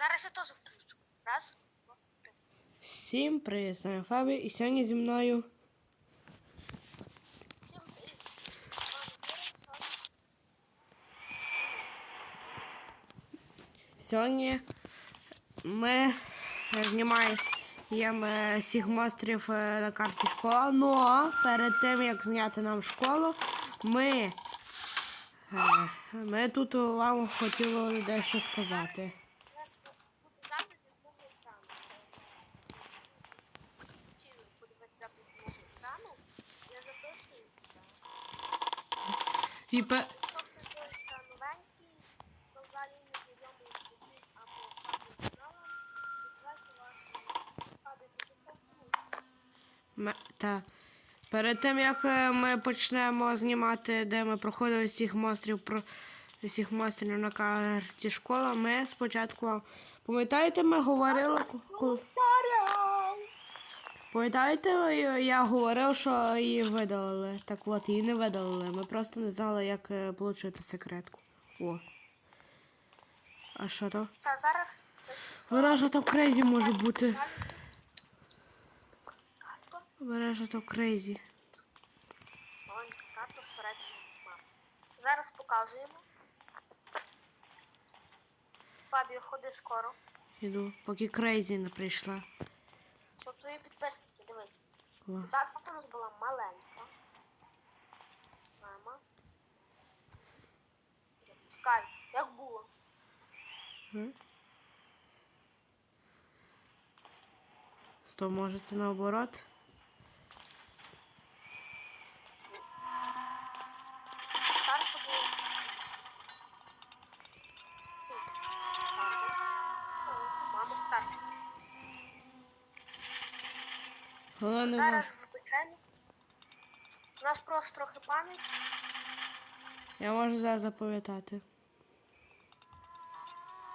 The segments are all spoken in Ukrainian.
Зараз я теж включу. Раз, два, три. Всім привіт, з вами Фабі, і сьогодні зі мною. Сьогодні ми знімаємо всіх монстрів е, на карті школа. Ну, перед тим як зняти нам школу, ми, е, ми тут вам хотіли дещо сказати. Я буду запис з мого екрану. Хотіли буде запис з мого екрану. Я записуюся. І пе... Якщо хтось дивиться новенький, то взагалі не знайомий з таким або фабрик каналом, відкривайте фабрику Ме- Та перед тим як е, ми почнемо знімати, де ми проходили всіх монстрів про всіх монстрів на карті школа, ми спочатку. Пам'ятаєте, ми говорили коли. Пам'ятаєте, я- говорив, що її видалили. Так от, її не видалили. Ми просто не знали, як е, отримати секретку. О. А що то? Зараз Виража то крейзі може бути. Виража то крейзі. карта середньої мапи. Зараз показуємо. Фабіо, ходи скоро. Іду, поки крейзі не прийшла. Щоб твої підписники. О. Так у нас була маленька. Мама. Чекай, як було? М? То може це наоборот? Старша була. Фу. О, Мама старша. Головне Зараз наш. вибачаємо. У нас просто трохи пам'ять. Я можу зараз запам'ятати.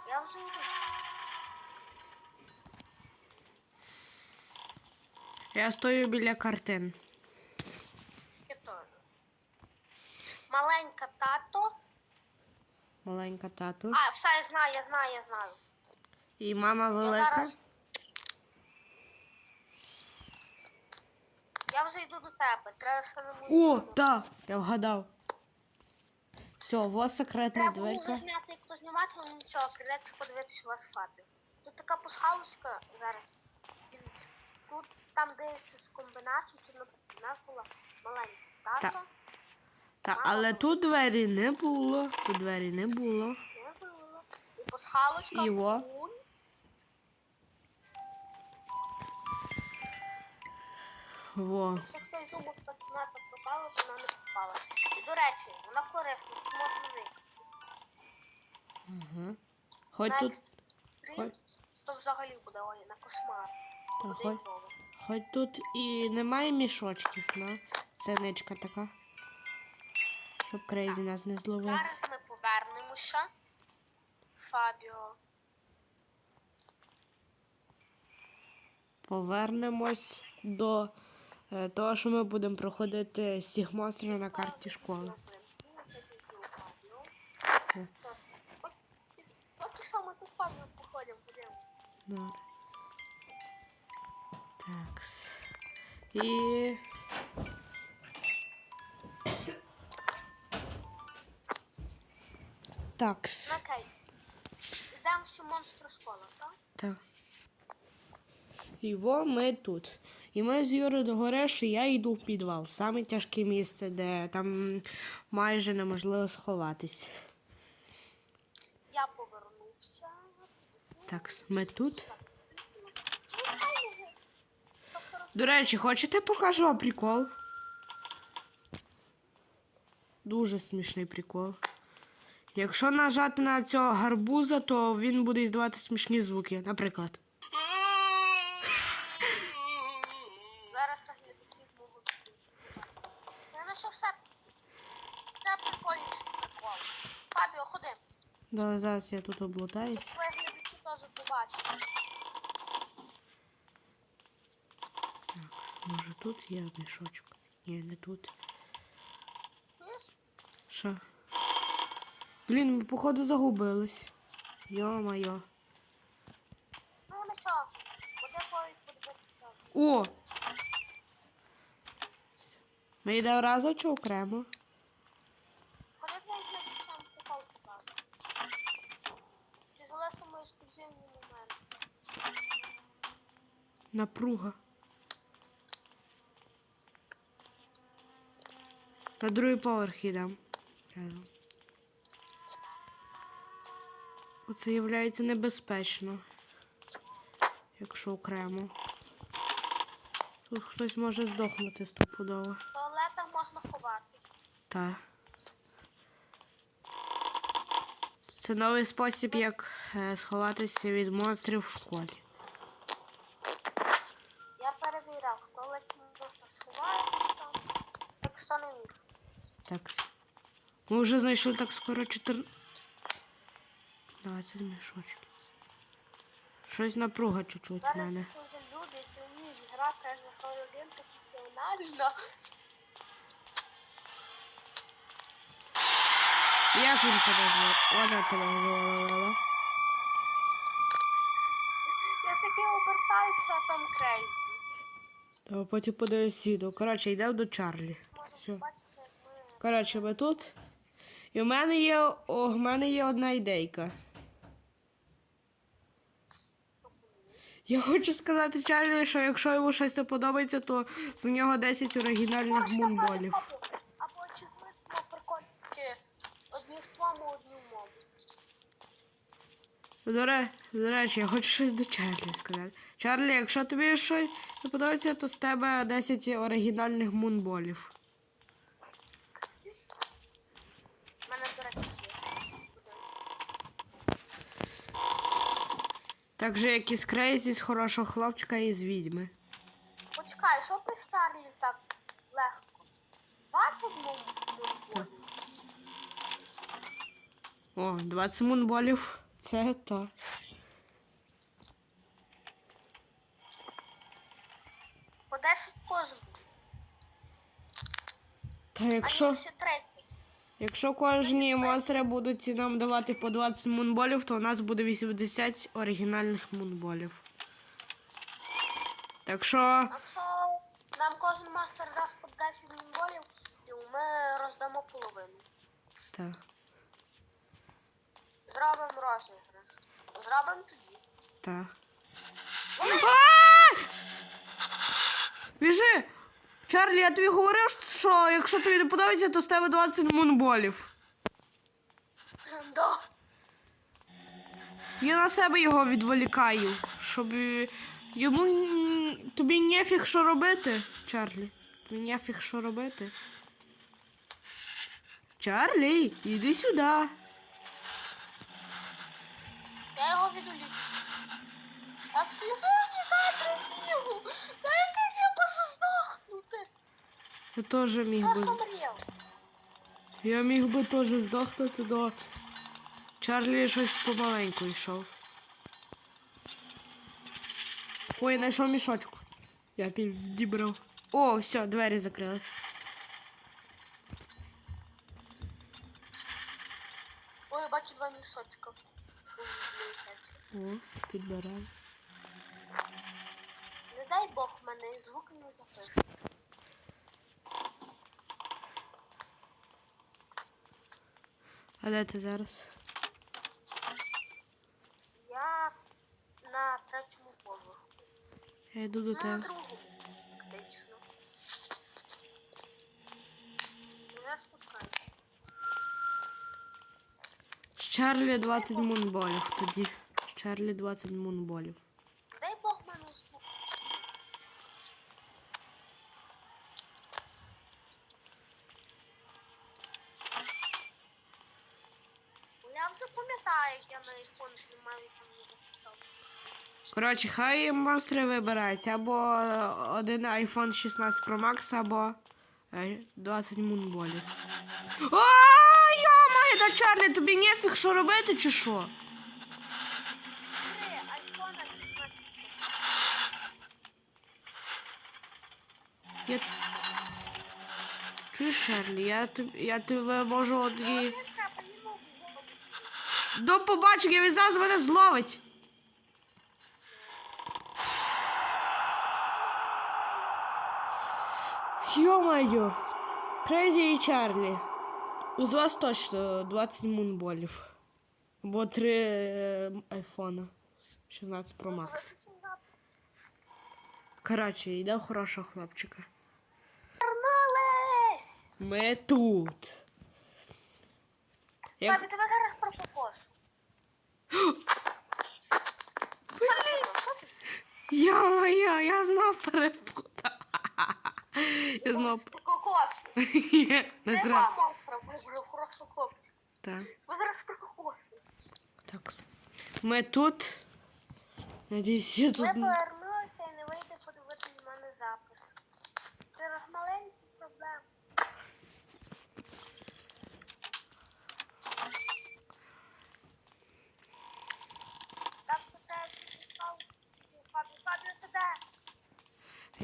Я вже йду. Я стою біля картин. Я теж. Маленька тато. Маленька тату. А, все, я знаю, я знаю, я знаю. І мама велика. зараз- Я вже йду до тебе. Треба ще. О, так, я вгадав. Все, вот секретна Треба було дверка. зняти, як то знімати, але нічого, прийдеться подивитися у вас в хаті. Тут така пасхалочка зараз. Дивіться. Тут там десь з комбінацій, тут наприклад, у нас була маленька тато. Так. Та, але тут двері не було. Тут двері не було. Не було. І пасхалочка. Іво. кун. Во. Якщо хтось думав, що то вона не пропала. І до речі, вона корисна, тут можна жити. Угу. Хоч тут. Next Street, то взагалі буде ой, на кошмар. Та, Буде хоч, добре. хоч тут і немає мішочків, на. Це ничка така. Щоб крейзі нас не зловив. Зараз ми повернемося. Фабіо. Повернемось до того, що ми будемо проходити всіх монстрів на карті школи. Е. Поки що ми тут Фабіо походимо, ходимо. Добре. Такс. І. Такс. Окей. Йдемо в монстру школа, так? Так. І во ми тут. І ми з Юрою договорилися, що я йду в підвал. Саме тяжке місце, де там майже неможливо сховатись. Я повернувся. Так, ми тут. До речі, хочете покажу вам прикол? Дуже смішний прикол. Якщо нажати на цього гарбуза, то він буде іздавати смішні звуки. Наприклад. Зараз я глядачів можу Я знайшов все. Це прикольніший прикол. Фабіо, ходи. Да, зараз я тут облутаюсь. Так, може тут є мішочок? Ні, не тут. Що? Блін, ми походу загубились. Йо-майо. що? Буде повідь подивитися. О! Ми йдемо разом чи окремо? Коли ти не почнемо прикол читати? Чи залишимо ексклюзивний момент? Напруга. На другий поверх йдемо. Оце є небезпечно. Якщо окремо. Тут хтось може здохнути стопудово. В туалетах можна ховатись. Та. Це новий спосіб, як е, сховатися від монстрів в школі. Ми вже знайшли так скоро 14. 20 мішочків. Щось напруга чуть-чуть в мене. люди, які вміють грати за один професіонально. Як він тебе звав? Вона тебе звала. Я таки обертаюся, що там крейзі. Та потім подивись відео. Коротше, йдемо до Чарлі. Все. Коротше, ми тут. І в мене є. О, в мене є одна ідейка. Я хочу сказати Чарлі, що якщо йому щось не подобається, то з нього 10 оригінальних мунболів. Або чи ми прикольки одні в твому, одні в. До, ре- до речі, я хочу щось до Чарлі сказати. Чарлі, якщо тобі щось не подобається, то з тебе 10 оригінальних мунболів. У мене, до речі, є. Так же, як і з Крейзі, з хорошого хлопчика і з відьми. Почекай, що при Чарлі так легко? Бачив Так. О, 20 мунболів. Це то. по 10 кожен. Та якщо. Якщо кожні монстри будуть нам давати по 20 мунболів, то у нас буде 80 оригінальних мунболів. Так що. Якщо нам кожен мастер дасть по 10 мінголів, ми роздамо половину. Так. Зробимо розіграш. Зробимо тоді. Так. Біжи! Чарлі, я тобі говорив, що якщо тобі не подобається, то з тебе 20 мунболів. Да. Я на себе його відволікаю, щоб е, йому тобі нефіг що робити, Чарлі. Тобі нефіг що робити. Чарлі, іди сюди. Я його відволік. Так пізовні дай прибігу. Та який я можу здохнути? Я теж міг би. Я міг би теж здохнути до. Чарлі щось помаленьку йшов. Ой, знайшов мішочку. Я підібрав. О, все, двері закрились. Ой, я бачу два мішочка. О, підбираю. Не дай Бог мене звук не запише. А де ти зараз? Я на третьому поверху. Я йду до Ну, на тебе. другому, фактично. Я спускаюся. З Чарлі 20 мунболів тоді. З Чарлі 20 мунболів. Дай Бог мене звук. Я вже пам'ятаю, як я на. Коротше, хай монстри вибирають або один iPhone 16 Pro Max, або е, 20 мунболів. О, йо-моє, та тобі нефіг що робити чи що? Три айфона 16. Я... Чуєш, Чарлі, я, я тебе можу одні... До побачення, він зараз мене зловить. Йо-моє, Крейзі і Чарлі. З вас точно 20 мунболів. бо 3 е, айфона. 16 Pro Max. Короче, йде хорошого хлопчика. Вернулись! Ми тут. Як... Папі, тебе зараз просто пропокошу. Йо-моє, я знов перепутав. Я знов... Прококошу. Ні, Не Нема треба. монстра, ви вже хорошо хлопці. Так. Ви зараз прококошу. Так. Ми тут. Надіюсь, я Ми тут. повернулися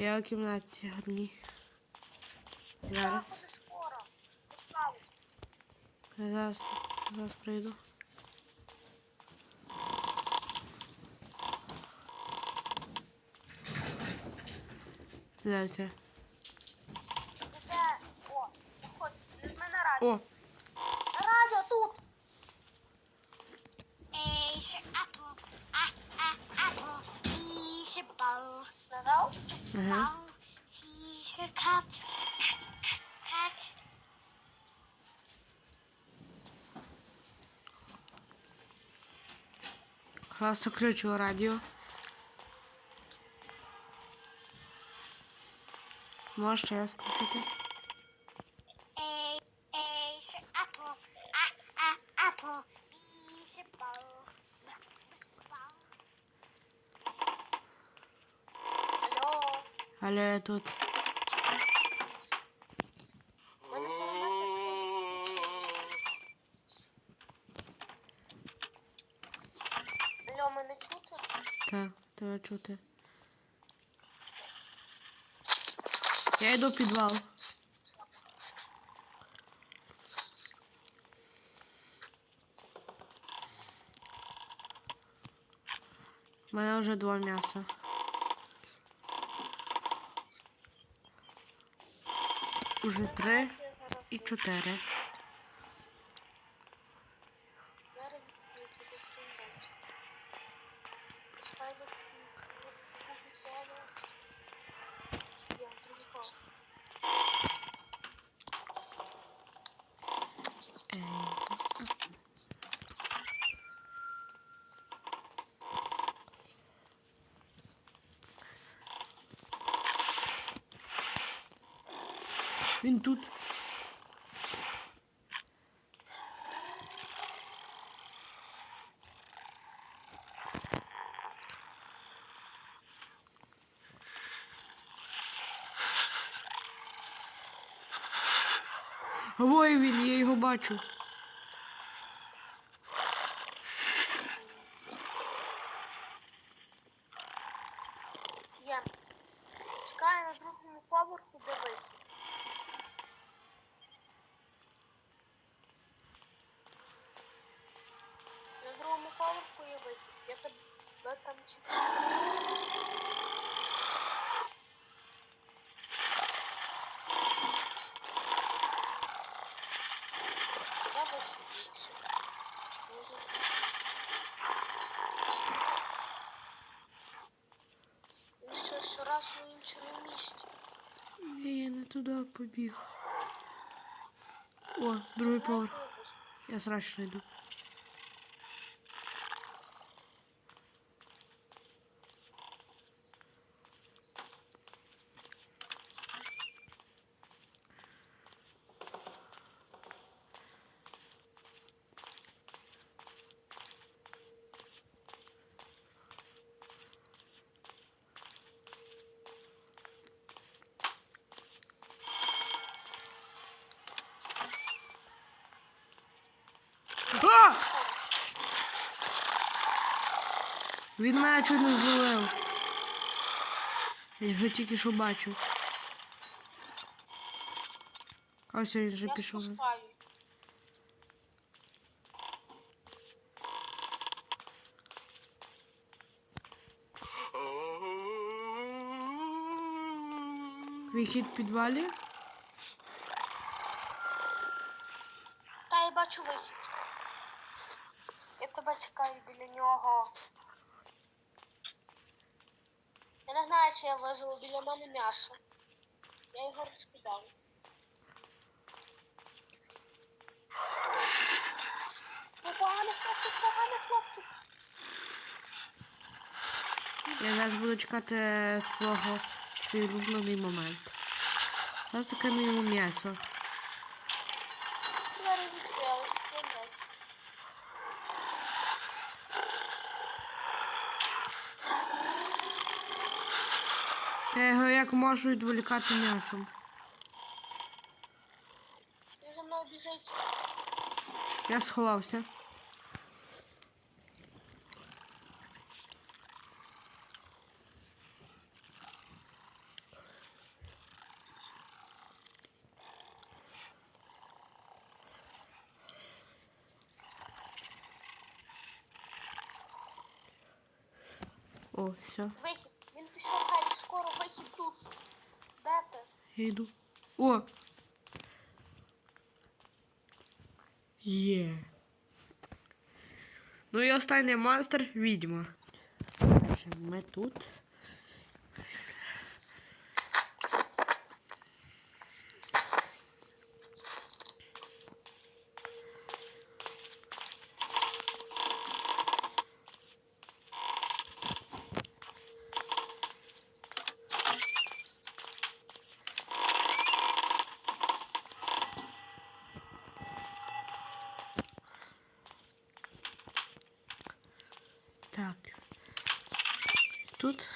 Я у кімнаті одній. Зараз Зараз. зараз прийду. Дайте. Пожалуйста, включу радио. Можешь сейчас включить? Алло, я тут. Так, тебе чути. Я йду в підвал. У мене вже два м'яса. Уже три і чотири. зараз буду туди стрімбати. Чекай, бо тут слово. Я приїхав. Він тут. Ой, він, я його бачу. Є. Чекаю на другому поверху, дивись. На другому поверху є висить. Я тебе там чекаю. Я вийшов більше. Може. Він ще щораз у іншому місці. Ні, я не туди побіг. О, другий поверх. Я срочно йду. А! Він мене чуть не зловив. Я його тільки що бачив. Ось він вже пішов. Вихід в підвалі. Та я бачу вихід. Я тебе чекаю біля нього. Я не я біля мене м'ясо. Я його розкидав. Поганий хлопчик, поганий хлопчик. Я зараз буду чекати свого свій улюблений момент. Зараз таке йому м'ясо. можу відволікати м'ясом. Він за мною біжить. Я сховався. О, все, Вихід. Я йду. О! Є. Ну і останній монстр відьма. Ми тут. Так. Тут.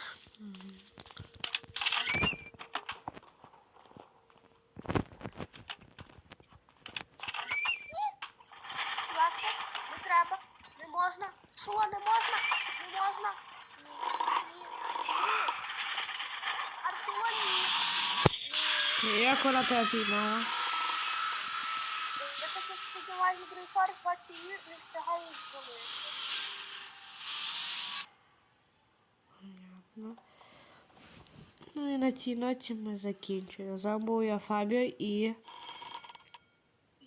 Ласка, не треба, не можна. Що, не можна? Не можна. Ні, ні, ні. Артур, ні. Як вона тебе піймала? Я таки сподіваюся, другий фар бачу її, не встигаю зловити. Понятно. Ну і на цій ноті ми закінчуємо. З вами був я Фабіо і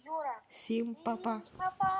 Юра. всім па-па. Па-па.